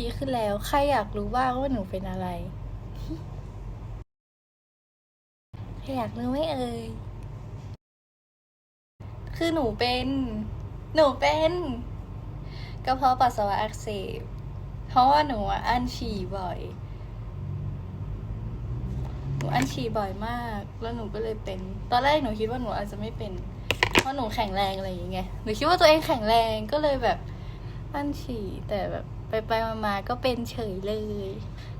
ดีขึ้นแล้ว ใครอยากรู้บ้างว่าหนูเป็นอะไร ใครอยากรู้ไหมเอ่ย คือหนูเป็น หนูเป็นกระเพาะปัสสาวะอักเสบ เพราะว่าหนูอะอั้นฉี่บ่อย หนูอั้นฉี่บ่อยมาก แล้วหนูก็เลยเป็น ตอนแรกหนูคิดว่าหนูอาจจะไม่เป็น เพราะหนูแข็งแรงอะไรอย่างเงี้ย หนูคิดว่าตัวเองแข็งแรงก็เลยแบบอั้นฉี่แต่แบบ ไปไปๆมาๆก็เป็นเฉยเลย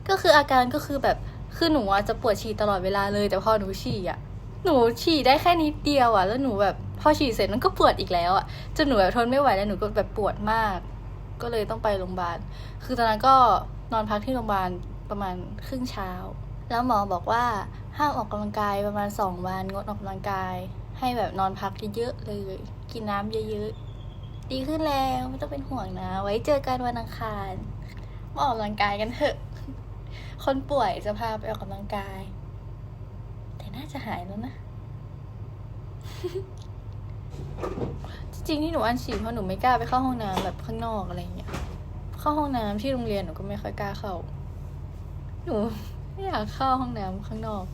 ก็คืออาการก็คือแบบคือหนูอะจะปวดฉี่ตลอดเวลาเลย แต่พอหนูฉี่อะหนูฉี่ได้แค่นิดเดียวอะแล้วหนูแบบพอฉี่เสร็จมันก็ปวดอีกแล้วอะจนหนูแบบทนไม่ไหวแล้วหนูก็แบบปวดมาก ก็เลยต้องไปโรงพยาบาล คือตอนนั้นก็นอนพักที่โรงพยาบาลประมาณครึ่งเช้า แล้วหมอบอกว่าห้ามออกกำลังกายประมาณสองวันงดออกกำลังกาย ให้แบบนอนพักเยอะๆเลย กินน้ำเยอะๆ ดีขึ้นแล้วไม่ต้องเป็นห่วงนะ ไว้เจอกันวันอังคารมาออกกำลังกายกันเถอะ คนป่วยจะพาไปออกกำลังกาย แต่น่าจะหายแล้วนะ จริงๆที่หนูอันฉี่เพราะหนูไม่กล้าไปเข้าห้องน้ำแบบข้างนอกอะไรอย่างเงี้ย เข้าห้องน้ำที่โรงเรียนหนูก็ไม่ค่อยกล้าเข้า หนูไม่อยากเข้าห้องน้ำข้างนอก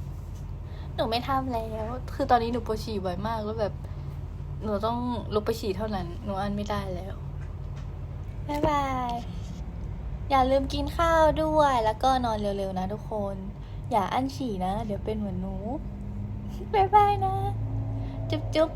หนูไม่ทำแล้ว คือตอนนี้หนูปวดฉี่บ่อยมากแล้วแบบ หนูต้องลุกไปฉี่เท่านั้น หนูอันไม่ได้แล้ว บ๊ายบาย อย่าลืมกินข้าวด้วย แล้วก็นอนเร็วๆนะทุกคน อย่าอั้นฉี่นะ เดี๋ยวเป็นเหมือนหนู บ๊ายบายนะ จุ๊บจุ๊บ